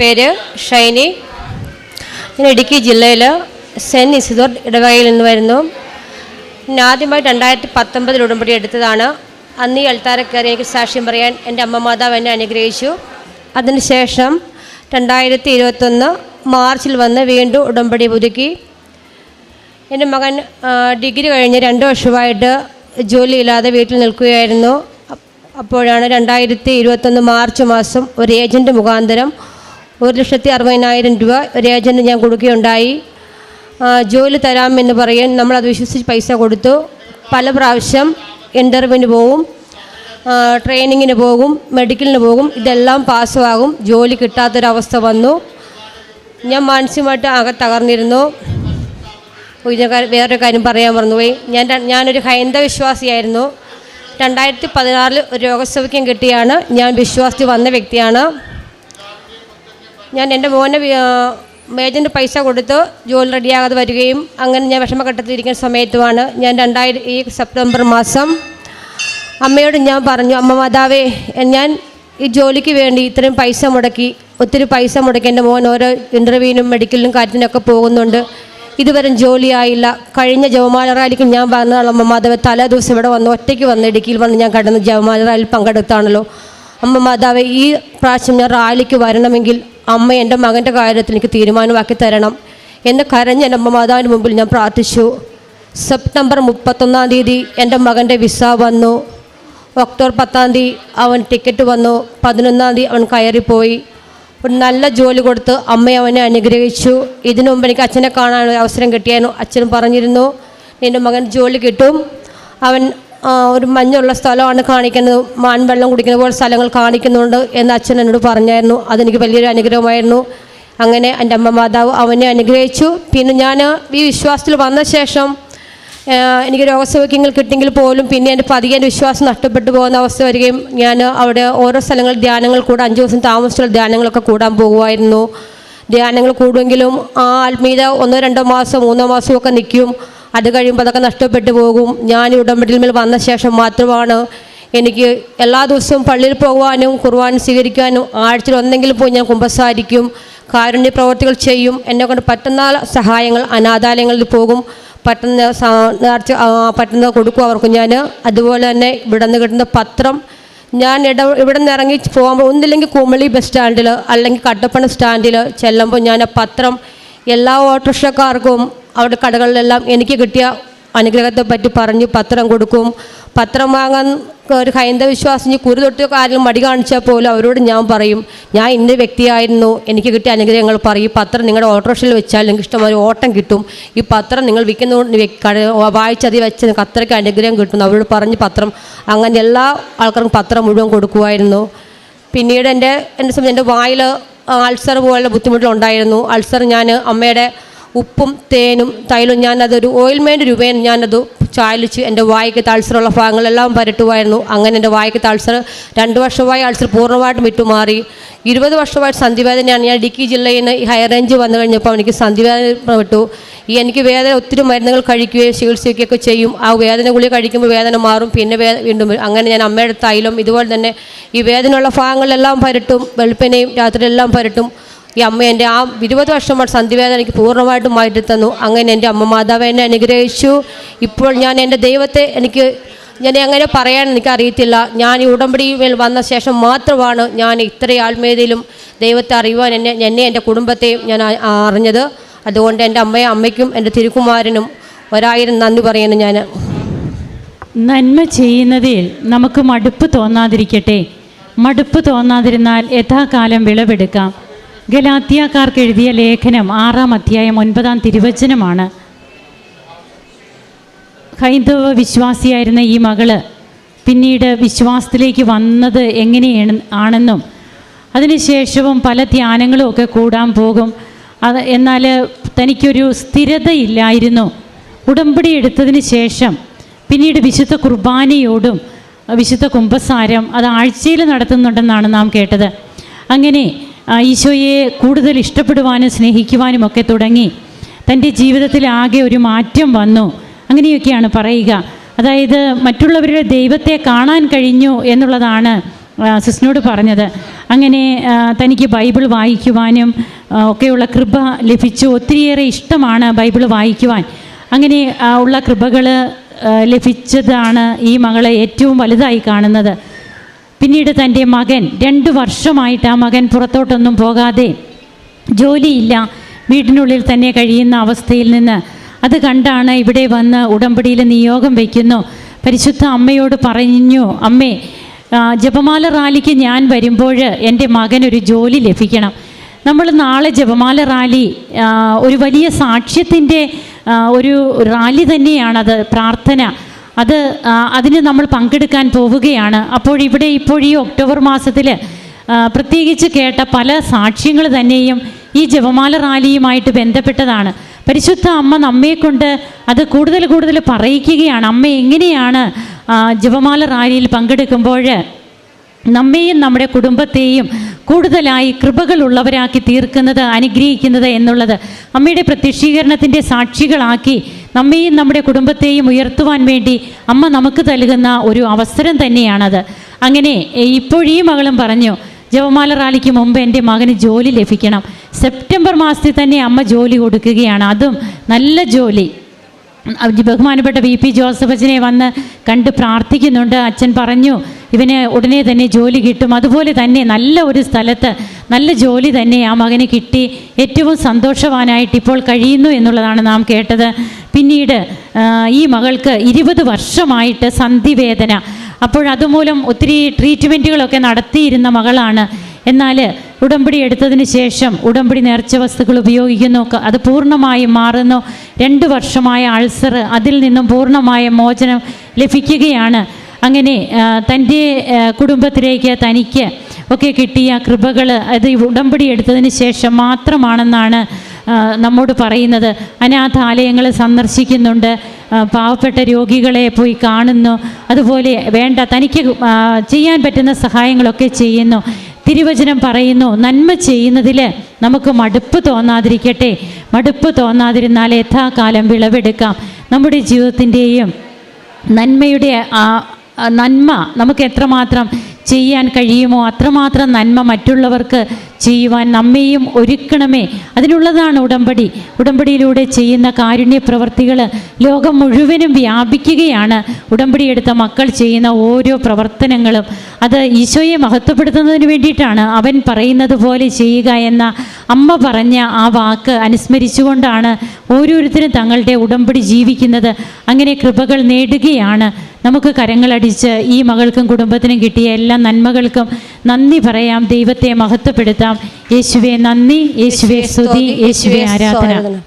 പേര് ഷൈനി. ഞാൻ ഇടുക്കി ജില്ലയിൽ സെന്റ് ഇസിദോർ ഇടവകയിൽ നിന്ന് വരുന്നു. ഞാൻ ആദ്യമായി രണ്ടായിരത്തി പത്തൊമ്പതിൽ ഉടമ്പടി എടുത്തതാണ്. അന്ന് ഈ അൾത്താരക്കയറി എനിക്ക് സാക്ഷ്യം പറയാൻ എന്റെ അമ്മ മാതാവ് എന്നെ അനുഗ്രഹിച്ചു. അതിനുശേഷം രണ്ടായിരത്തി ഇരുപത്തൊന്ന് മാർച്ചിൽ വന്ന് വീണ്ടും ഉടമ്പടി പുതുക്കി. എന്റെ മകൻ ഡിഗ്രി കഴിഞ്ഞ് രണ്ട് വർഷമായിട്ട് ജോലിയില്ലാതെ വീട്ടിൽ നിൽക്കുകയായിരുന്നു. അപ്പോഴാണ് രണ്ടായിരത്തി ഇരുപത്തൊന്ന് മാർച്ച് മാസം ഒരു ഏജന്റ് മുഖാന്തരം ഒരു ലക്ഷത്തി അറുപതിനായിരം രൂപ ഒരു ഏജന്റ് ഞാൻ കൊടുക്കുകയുണ്ടായി. ജോലി തരാമെന്ന് പറയും നമ്മളത് വിശ്വസിച്ച് പൈസ കൊടുത്തു. പല പ്രാവശ്യം ഇന്റർവ്യൂവിന് പോകും ട്രെയിനിങ്ങിന് പോകും മെഡിക്കലിന് പോകും ഇതെല്ലാം പാസ്സാകും. ജോലി കിട്ടാത്തൊരവസ്ഥ വന്നു. ഞാൻ മാനസികമായിട്ട് ആകെ തകർന്നിരുന്നു. വേറൊരു കാര്യം പറയാൻ മറന്നുപോയി. ഞാൻ ഞാനൊരു ഹൈന്ദവ വിശ്വാസിയായിരുന്നു. രണ്ടായിരത്തി പതിനാറിൽ രോഗസൗഖ്യം കിട്ടിയാണ്. ഞാൻ വിശ്വാസത്തിൽ വന്ന വ്യക്തിയാണ്. ഞാൻ എന്റെ മോനെ ഏജന്റ് പൈസ കൊടുത്ത് ജോലി റെഡിയാകാതെ വരികയും അങ്ങനെ ഞാൻ വിഷമഘട്ടത്തിലിരിക്കുന്ന സമയത്തുമാണ് ഞാൻ രണ്ടായിരം ഈ സെപ്റ്റംബർ മാസം അമ്മയോട് ഞാൻ പറഞ്ഞു അമ്മ മാതാവേ ഞാൻ ഈ ജോലിക്ക് വേണ്ടി ഇത്രയും പൈസ മുടക്കി ഒത്തിരി പൈസ മുടക്കി എന്റെ മോൻ ഓരോ ഇന്റർവ്യൂവിനും മെഡിക്കലിനും കാര്യത്തിനൊക്കെ പോകുന്നുണ്ട്. ഇതുവരെ ജോലിയായില്ല കഴിഞ്ഞ ജവമാല റാലിക്ക് ഞാൻ പറഞ്ഞതാണ് അമ്മ മാതാവ് തലേ ദിവസം ഇവിടെ വന്ന് ഒറ്റയ്ക്ക് വന്ന് ഇടുക്കിയിൽ വന്ന് ഞാൻ കടന്ന് ജവമാല റാലിയിൽ പങ്കെടുത്താണല്ലോ. അമ്മ മാതാവ് ഈ പ്രാവശ്യം ഞാൻ റാലിക്ക് വരണമെങ്കിൽ അമ്മ എന്റെ മകന്റെ കാര്യത്തിൽ എനിക്ക് തീരുമാനമാക്കി തരണം എന്ന് കരഞ്ഞ് എന്റെ അമ്മ മാതാവിന്റെ മുമ്പിൽ ഞാൻ പ്രാർത്ഥിച്ചു. സെപ്റ്റംബർ മുപ്പത്തൊന്നാം തീയതി എന്റെ മകന്റെ വിസ വന്നു. ഒക്ടോബർ പത്താം തീയതി അവൻ ടിക്കറ്റ് വന്നു. പതിനൊന്നാം തീയതി അവൻ കയറിപ്പോയി. ഒരു നല്ല ജോലി കൊടുത്ത് അമ്മ അവനെ അനുഗ്രഹിച്ചു. ഇതിനു മുമ്പ് എനിക്ക് അച്ഛനെ കാണാൻ അവസരം കിട്ടിയായിരുന്നു അച്ഛൻ പറഞ്ഞിരുന്നു. എന്റെ മകൻ ജോലി കിട്ടും. അവൻ ഒരു മഞ്ഞുള്ള സ്ഥലമാണ് കാണിക്കുന്നത്. മാൻവെള്ളം കുടിക്കുന്ന പോലെ സ്ഥലങ്ങൾ കാണിക്കുന്നുണ്ട് എന്ന് അച്ഛൻ എന്നോട് പറഞ്ഞായിരുന്നു. അതെനിക്ക് വലിയൊരു അനുഗ്രഹമായിരുന്നു. അങ്ങനെ എന്റെ അമ്മ മാതാവ് അവനെ അനുഗ്രഹിച്ചു. പിന്നെ ഞാൻ ഈ വിശ്വാസത്തിൽ വന്ന ശേഷം എനിക്ക് രോഗസൗഖ്യങ്ങൾ കിട്ടിയെങ്കിൽ പോലും പിന്നെ എന്റെ പതിയെ വിശ്വാസം നഷ്ടപ്പെട്ടു പോകുന്ന അവസ്ഥ വരികയും ഞാൻ അവിടെ ഓരോ സ്ഥലങ്ങളിൽ ധ്യാനങ്ങൾ കൂടെ അഞ്ച് ദിവസം താമസിച്ചുള്ള ധ്യാനങ്ങളൊക്കെ കൂടാൻ പോകുമായിരുന്നു. ധ്യാനങ്ങൾ കൂടുമെങ്കിലും ആ ആത്മീയത ഒന്നോ രണ്ടോ മാസം മൂന്നോ മാസമൊക്കെ നിൽക്കും. അത് കഴിയുമ്പോൾ അതൊക്കെ നഷ്ടപ്പെട്ടു പോകും. ഞാൻ ഉടമ്പടിയിൽ മേൽ വന്ന ശേഷം മാത്രമാണ് എനിക്ക് എല്ലാ ദിവസവും പള്ളിയിൽ പോകുവാനും കുർബാൻ സ്വീകരിക്കാനും ആഴ്ചയിൽ ഒന്നെങ്കിലും പോയി ഞാൻ കുമ്പസാരിക്കും. കാരുണ്യ പ്രവർത്തികൾ ചെയ്യും. എന്നെ കൊണ്ട് പറ്റുന്ന സഹായങ്ങൾ അനാഥാലയങ്ങളിൽ പോകും. പറ്റുന്ന നേർച്ച ആ, കൊടുക്കും അവർക്ക് ഞാൻ. അതുപോലെ തന്നെ ഇവിടെ നിന്ന് കിട്ടുന്ന പത്രം. ഞാൻ ഇട ഇവിടെ നിന്ന് ഇറങ്ങി പോകുമ്പോൾ ഒന്നില്ലെങ്കിൽ കുമളി ബസ് സ്റ്റാൻഡിൽ അല്ലെങ്കിൽ കട്ടപ്പന സ്റ്റാൻഡിൽ ചെല്ലുമ്പോൾ ഞാൻ പത്രം എല്ലാ ഓട്ടോറിക്ഷക്കാർക്കും അവിടെ കടകളിലെല്ലാം എനിക്ക് കിട്ടിയ അനുഗ്രഹത്തെ പറ്റി പറഞ്ഞ് പത്രം കൊടുക്കും. പത്രം വാങ്ങാൻ ഒരു ഹൈന്ദവ വിശ്വാസം ഈ കുരു തൊട്ട് കാര്യം മടി കാണിച്ചാൽ പോലും അവരോട് ഞാൻ പറയും ഞാൻ ഇന്ന വ്യക്തിയായിരുന്നു എനിക്ക് കിട്ടിയ അനുഗ്രഹങ്ങൾ പറയും പത്രം നിങ്ങളുടെ ഓട്ടോറിക്ഷയിൽ വെച്ചാൽ നിങ്ങൾക്ക് ഇഷ്ടമായി ഓട്ടം കിട്ടും. ഈ പത്രം നിങ്ങൾ വിൽക്കുന്ന വായിച്ചതി വെച്ച് അത്രയ്ക്ക് അനുഗ്രഹം കിട്ടും. അവരോട് പറഞ്ഞ് പത്രം അങ്ങനെ എല്ലാ ആൾക്കാർക്കും പത്രം മുഴുവൻ കൊടുക്കുമായിരുന്നു. പിന്നീട് എന്റെ എന്റെ സമയം എന്റെ വായിൽ അൾസർ പോലുള്ള ബുദ്ധിമുട്ടുണ്ടായിരുന്നു അൾസർ ഞാൻ അമ്മയുടെ ഉപ്പും തേനും തൈലും ഞാനതൊരു ഓയിൽമെന്റ് രൂപേണ ഞാനത് ചായലിച്ച് എന്റെ വായിക്ക് താഴ്സറുള്ള ഭാഗങ്ങളെല്ലാം പരട്ടുമായിരുന്നു അങ്ങനെ എന്റെ വായിക്ക് താഴ്സർ രണ്ട് വർഷമായി അൾസർ പൂർണമായിട്ടും വിട്ടുമാറി. ഇരുപത് വർഷമായിട്ട് സന്ധിവേദനയാണ്. ഞാൻ ഇടുക്കി ജില്ലയിൽ നിന്ന് ഹൈ റേഞ്ച് വന്നു കഴിഞ്ഞപ്പോൾ എനിക്ക് സന്ധിവേദന വിട്ടു ഈ എനിക്ക് വേദന ഒത്തിരി മരുന്നുകൾ കഴിക്കുകയും ചികിത്സിക്കുകയൊക്കെ ചെയ്യും. ആ വേദന ഗുളിക കഴിക്കുമ്പോൾ വേദന മാറും. പിന്നെ വേ വീണ്ടും അങ്ങനെ ഞാൻ അമ്മയുടെ തൈലം ഇതുപോലെ തന്നെ ഈ വേദനയുള്ള ഭാഗങ്ങളിലെല്ലാം പരട്ടും. വെളുപ്പിനെയും രാത്രിയെല്ലാം പരട്ടും. ഈ അമ്മ എന്റെ ആ ഇരുപത് വർഷമായിട്ട് സന്ധിവേദന എനിക്ക് പൂർണമായിട്ടും മാറ്റി തന്നു അങ്ങനെ എന്റെ അമ്മ മാതാവ് എന്നെ അനുഗ്രഹിച്ചു. ഇപ്പോൾ ഞാൻ എന്റെ ദൈവത്തെ എനിക്ക് ഞാൻ എങ്ങനെ പറയാൻ എനിക്കറിയത്തില്ല. ഞാൻ ഈ ഉടമ്പടിയിൽ വന്ന ശേഷം മാത്രമാണ് ഞാൻ ഇത്രയും ആത്മീയതയിലും ദൈവത്തെ അറിയുവാൻ എന്നെ എന്നെ എന്റെ കുടുംബത്തെയും ഞാൻ അറിഞ്ഞത്. അതുകൊണ്ട് എന്റെ അമ്മയും അമ്മയ്ക്കും എന്റെ തിരുക്കുമാരനും ഒരായിരം നന്ദി പറയുന്നു ഞാൻ. നന്മ ചെയ്യുന്നതിൽ നമുക്ക് മടുപ്പ് തോന്നാതിരിക്കട്ടെ. മടുപ്പ് തോന്നാതിരുന്നാൽ യഥാകാലം വിളവെടുക്കാം. ഗലാത്തിയാക്കാർക്ക് എഴുതിയ ലേഖനം ആറാം അധ്യായം ഒൻപതാം തിരുവചനമാണ്. ഹൈന്ദവ വിശ്വാസിയായിരുന്ന ഈ മകൾ പിന്നീട് വിശ്വാസത്തിലേക്ക് വന്നത് എങ്ങനെയാണ് ആണെന്നും അതിനുശേഷവും പല ധ്യാനങ്ങളും ഒക്കെ കൂടാൻ പോകും. അത് എന്നാൽ തനിക്കൊരു സ്ഥിരതയില്ലായിരുന്നു. ഉടമ്പടി എടുത്തതിന് ശേഷം പിന്നീട് വിശുദ്ധ കുർബാനയോടും വിശുദ്ധ കുംഭസാരം അത് ആഴ്ചയിൽ നടത്തുന്നുണ്ടെന്നാണ് നാം കേട്ടത്. അങ്ങനെ ഈശോയെ കൂടുതൽ ഇഷ്ടപ്പെടുവാനും സ്നേഹിക്കുവാനും ഒക്കെ തുടങ്ങി തന്റെ ജീവിതത്തിൽ ആകെ ഒരു മാറ്റം വന്നു. അങ്ങനെയൊക്കെയാണ് പറയുക. അതായത് മറ്റുള്ളവരുടെ ദൈവത്തെ കാണാൻ കഴിഞ്ഞു എന്നുള്ളതാണ് സിസ്നോട് പറഞ്ഞത്. അങ്ങനെ തനിക്ക് ബൈബിൾ വായിക്കുവാനും ഒക്കെയുള്ള കൃപ ലഭിച്ചു. ഒത്തിരിയേറെ ഇഷ്ടമാണ് ബൈബിൾ വായിക്കുവാൻ. അങ്ങനെ ഉള്ള കൃപകൾ ലഭിച്ചതാണ് ഈ മകളെ ഏറ്റവും വലുതായി കാണുന്നത്. പിന്നീട് തന്റെ മകൻ രണ്ട് വർഷമായിട്ട് ആ മകൻ പുറത്തോട്ടൊന്നും പോകാതെ ജോലിയില്ല. വീടിനുള്ളിൽ തന്നെ കഴിയുന്ന അവസ്ഥയിൽ നിന്ന് അത് കണ്ടാണ് ഇവിടെ വന്ന് ഉടമ്പടിയിൽ നിയോഗം വയ്ക്കുന്നു. പരിശുദ്ധ അമ്മയോട് പറഞ്ഞു അമ്മേ ജപമാല റാലിക്ക് ഞാൻ വരുമ്പോൾ എന്റെ മകനൊരു ജോലി ലഭിക്കണം. നമ്മൾ നാളെ ജപമാല റാലി ഒരു വലിയ സാക്ഷ്യത്തിന്റെ ഒരു റാലി തന്നെയാണത് പ്രാർത്ഥന. അത് അതിന് നമ്മൾ പങ്കെടുക്കാൻ പോവുകയാണ്. അപ്പോൾ ഇവിടെ ഇപ്പോൾ ഈ ഒക്ടോബർ മാസത്തിൽ പ്രത്യേകിച്ച് കേട്ട പല സാക്ഷ്യങ്ങൾ തന്നെയും ഈ ജപമാല റാലിയുമായിട്ട് ബന്ധപ്പെട്ടതാണ്. പരിശുദ്ധ അമ്മ നമ്മെക്കൊണ്ട് അത് കൂടുതൽ കൂടുതൽ പറയിക്കുകയാണ്. അമ്മ എങ്ങനെയാണ് ജപമാല റാലിയിൽ പങ്കെടുക്കുമ്പോൾ നമ്മെയും നമ്മുടെ കുടുംബത്തെയും കൂടുതലായി കൃപകളുള്ളവരാക്കി തീർക്കുന്നത് അനുഗ്രഹിക്കുന്നത് എന്നുള്ളത് അമ്മയുടെ പ്രത്യക്ഷീകരണത്തിന്റെ സാക്ഷികളാക്കി നമ്മെയും നമ്മുടെ കുടുംബത്തെയും ഉയർത്തുവാൻ വേണ്ടി അമ്മ നമുക്ക് നൽകുന്ന ഒരു അവസരം തന്നെയാണത്. അങ്ങനെ ഇപ്പോഴീ മകളും പറഞ്ഞു ജപമാല റാലിക്ക് മുമ്പ് എന്റെ മകന് ജോലി ലഭിക്കണം. സെപ്റ്റംബർ മാസത്തിൽ തന്നെ അമ്മ ജോലി കൊടുക്കുകയാണ്. അതും നല്ല ജോലി. ബഹുമാനപ്പെട്ട വി പി അച്ഛനെ വന്ന് കണ്ട് പ്രാർത്ഥിക്കുന്നുണ്ട്. അച്ഛൻ പറഞ്ഞു ഇവന് ഉടനെ തന്നെ ജോലി കിട്ടും. അതുപോലെ തന്നെ നല്ല ഒരു സ്ഥലത്ത് നല്ല ജോലി തന്നെ ആ മകന് കിട്ടി. ഏറ്റവും സന്തോഷവാനായിട്ട് ഇപ്പോൾ കഴിയുന്നു എന്നുള്ളതാണ് നാം കേട്ടത്. പിന്നീട് ഈ മകൾക്ക് ഇരുപത് വർഷമായിട്ട് സന്ധിവേദന. അപ്പോഴതുമൂലം ഒത്തിരി ട്രീറ്റ്മെന്റുകളൊക്കെ നടത്തിയിരുന്ന മകളാണ്. എന്നാൽ ഉടമ്പടി എടുത്തതിന് ശേഷം ഉടമ്പടി നേർച്ച വസ്തുക്കൾ ഉപയോഗിക്കുന്നു. അത് പൂർണമായും മാറുന്നു. രണ്ട് വർഷമായ അൾസർ അതിൽ നിന്നും പൂർണമായ മോചനം ലഭിക്കുകയാണ്. അങ്ങനെ തന്റെ കുടുംബത്തിലേക്ക് തനിക്ക് ഒക്കെ കിട്ടിയ കൃപകൾ അത് ഉടമ്പടി എടുത്തതിന് ശേഷം മാത്രമാണെന്നാണ് നമ്മോട് പറയുന്നത് അനാഥാലയങ്ങൾ സന്ദർശിക്കുന്നുണ്ട്. പാവപ്പെട്ട രോഗികളെ പോയി കാണുന്നു. അതുപോലെ വേണ്ട തനിക്ക് ചെയ്യാൻ പറ്റുന്ന സഹായങ്ങളൊക്കെ ചെയ്യുന്നു. തിരുവചനം പറയുന്നു നന്മ ചെയ്യുന്നതിൽ നമുക്ക് മടുപ്പ് തോന്നാതിരിക്കട്ടെ. മടുപ്പ് തോന്നാതിരുന്നാൽ യഥാകാലം വിളവെടുക്കാം. നമ്മുടെ ജീവിതത്തിന്റെയും നന്മയുടെ നന്മ നമുക്ക് എത്രമാത്രം ചെയ്യാൻ കഴിയുമോ? അത്രമാത്രം നന്മ മറ്റുള്ളവർക്ക് ചെയ്യുവാൻ നമ്മെയും ഒരുക്കണമേ. അതിനുള്ളതാണ് ഉടമ്പടി. ഉടമ്പടിയിലൂടെ ചെയ്യുന്ന കാരുണ്യ പ്രവർത്തികൾ ലോകം മുഴുവനും വ്യാപിക്കുകയാണ്. ഉടമ്പടി എടുത്ത മക്കൾ ചെയ്യുന്ന ഓരോ പ്രവർത്തനങ്ങളും അത് ഈശോയെ മഹത്വപ്പെടുത്തുന്നതിന് വേണ്ടിയിട്ടാണ്. അവൻ പറയുന്നത് പോലെ ചെയ്യുക എന്ന അമ്മ പറഞ്ഞ ആ വാക്ക് അനുസ്മരിച്ചുകൊണ്ടാണ് ഓരോരുത്തരും തങ്ങളുടെ ഉടമ്പടി ജീവിക്കുന്നത്. അങ്ങനെ കൃപകൾ നേടുകയാണ്. നമുക്ക് കരങ്ങളടിച്ച് ഈ മകൾക്കും കുടുംബത്തിനും കിട്ടിയ എല്ലാ നന്മകൾക്കും നന്ദി പറയാം. ദൈവത്തെ മഹത്വപ്പെടുത്താം. യേശുവെ നന്ദി. യേശുവെ സ്തുതി. യേശുവെ ആരാധന.